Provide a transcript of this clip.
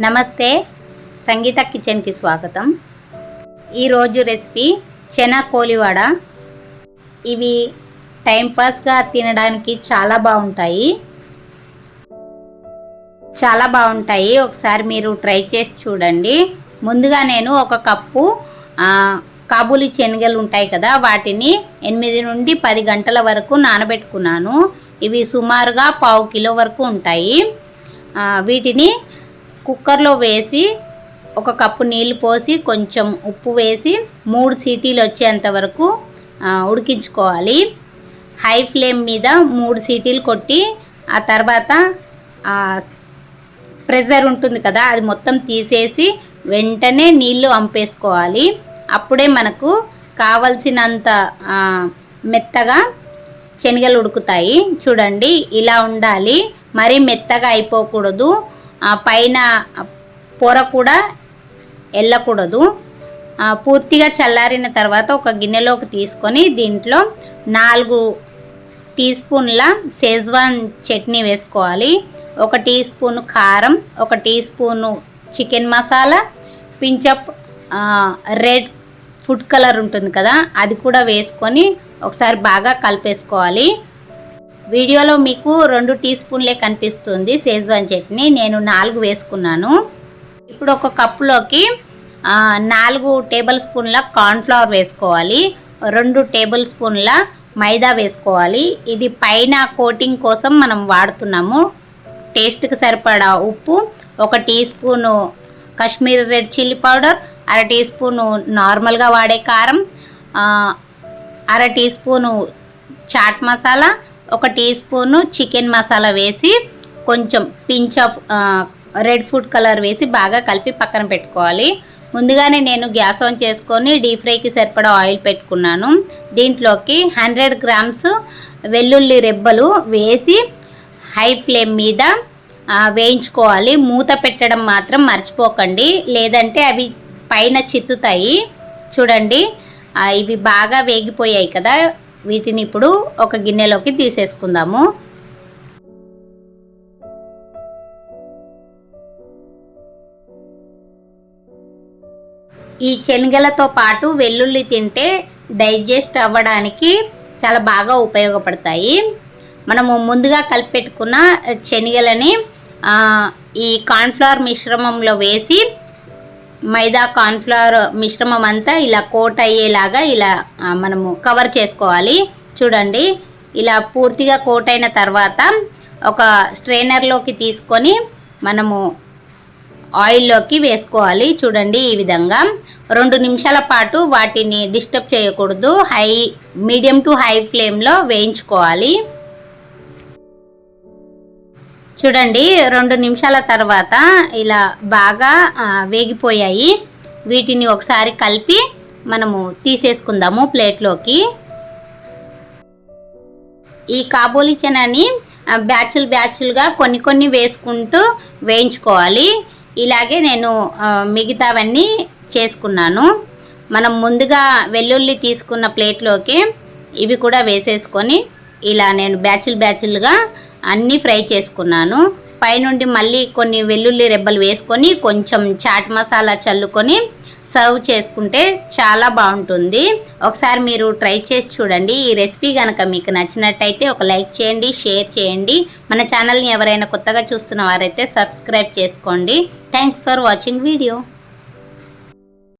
నమస్తే సంగీత కిచెన్కి స్వాగతం. ఈరోజు రెసిపీ చెనా కోలివాడ. ఇవి టైంపాస్గా తినడానికి చాలా బాగుంటాయి. చాలా బాగుంటాయి. ఒకసారి మీరు ట్రై చేసి చూడండి. ముందుగా నేను ఒక కప్పు కాబూలి శనగలు ఉంటాయి కదా వాటిని ఎనిమిది నుండి పది గంటల వరకు నానబెట్టుకున్నాను. ఇవి సుమారుగా పావు కిలో వరకు ఉంటాయి. వీటిని కుక్కర్లో వేసి ఒక కప్పు నీళ్ళు పోసి కొంచెం ఉప్పు వేసి మూడు సీటీలు వచ్చేంత వరకు ఉడికించుకోవాలి. హై ఫ్లేమ్ మీద మూడు సీటీలు కొట్టి ఆ తర్వాత ప్రెషర్ ఉంటుంది కదా అది మొత్తం తీసేసి వెంటనే నీళ్ళు అంపేసుకోవాలి. అప్పుడే మనకు కావలసినంత మెత్తగా శనగలు ఉడుకుతాయి. చూడండి ఇలా ఉండాలి. మరీ మెత్తగా అయిపోకూడదు. పైన పొర కూడా వెళ్ళకూడదు పూర్తిగా చల్లారిన తర్వాత ఒక గిన్నెలోకి తీసుకొని దీంట్లో నాలుగు టీ స్పూన్ల షేజ్వాన్ చట్నీ వేసుకోవాలి. ఒక టీ స్పూన్ కారం ఒక teaspoon chicken masala pinch of red food colour ఉంటుంది కదా అది కూడా వేసుకొని ఒకసారి బాగా కలిపేసుకోవాలి. వీడియోలో మీకు రెండు టీ స్పూన్లే కనిపిస్తుంది సేజ్వాన్ చట్నీ. నేను నాలుగు వేసుకున్నాను. ఇప్పుడు ఒక కప్పులోకి నాలుగు టేబుల్ స్పూన్ల కార్న్ఫ్లవర్ వేసుకోవాలి. రెండు టేబుల్ స్పూన్ల మైదా వేసుకోవాలి. ఇది పైన కోటింగ్ కోసం మనం వాడుతున్నాము. టేస్ట్కి సరిపడా ఉప్పు ఒక teaspoon Kashmir red chilli powder అర టీ స్పూను నార్మల్గా వాడే కారం అర టీ స్పూను చాట్ మసాలా ఒక టీ స్పూను చికెన్ మసాలా వేసి కొంచెం pinch of red food colour వేసి బాగా కలిపి పక్కన పెట్టుకోవాలి. ముందుగానే నేను గ్యాస్ ఆన్ చేసుకొని డీప్ ఫ్రైకి సరిపడా ఆయిల్ పెట్టుకున్నాను. దీంట్లోకి హండ్రెడ్ గ్రామ్స్ వెల్లుల్లి రెబ్బలు వేసి హై ఫ్లేమ్ మీద వేయించుకోవాలి. మూత పెట్టడం మాత్రం మర్చిపోకండి. లేదంటే అవి పైన చిత్తుతాయి. చూడండి ఇవి బాగా వేగిపోయాయి కదా. వీటిని ఇప్పుడు ఒక గిన్నెలోకి తీసేసుకుందాము. ఈ శనగలతో పాటు వెల్లుల్లి తింటే డైజెస్ట్ అవ్వడానికి చాలా బాగా ఉపయోగపడతాయి. మనము ముందుగా కలిపెట్టుకున్న శనగలని ఈ కార్న్ఫ్లవర్ మిశ్రమంలో వేసి మైదా కార్న్ఫ్లవర్ మిశ్రమం అంతా ఇలా కోట్ అయ్యేలాగా ఇలా మనము కవర్ చేసుకోవాలి. చూడండి ఇలా పూర్తిగా కోట్ అయిన తర్వాత ఒక స్ట్రైనర్లోకి తీసుకొని మనము ఆయిల్లోకి వేసుకోవాలి. చూడండి ఈ విధంగా రెండు నిమిషాల పాటు వాటిని డిస్టర్బ్ చేయకూడదు. హై మీడియం టు హై ఫ్లేమ్లో వేయించుకోవాలి. చూడండి రెండు నిమిషాల తర్వాత ఇలా బాగా వేగిపోయాయి. వీటిని ఒకసారి కలిపి మనము తీసేసుకుందాము ప్లేట్లోకి. ఈ కాబూలి చనాని బ్యాచులు బ్యాచులుగా కొన్ని కొన్ని వేసుకుంటూ వేయించుకోవాలి. ఇలాగే నేను మిగతావన్నీ చేసుకున్నాను. మనం ముందుగా వెల్లుల్లి తీసుకున్న ప్లేట్లోకి ఇవి కూడా వేసేసుకొని ఇలా నేను బ్యాచులు బ్యాచులుగా అన్నీ ఫ్రై చేసుకున్నాను. పైనుండి మళ్ళీ కొన్ని వెల్లుల్లి రెబ్బలు వేసుకొని కొంచెం చాట్ మసాలా చల్లుకొని సర్వ్ చేసుకుంటే చాలా బాగుంటుంది. ఒకసారి మీరు ట్రై చేసి చూడండి. ఈ రెసిపీ కనుక మీకు నచ్చినట్టయితే ఒక లైక్ చేయండి షేర్ చేయండి. మన ఛానల్ని ఎవరైనా కొత్తగా చూస్తున్న వారైతే సబ్స్క్రైబ్ చేసుకోండి. Thanks for watching video.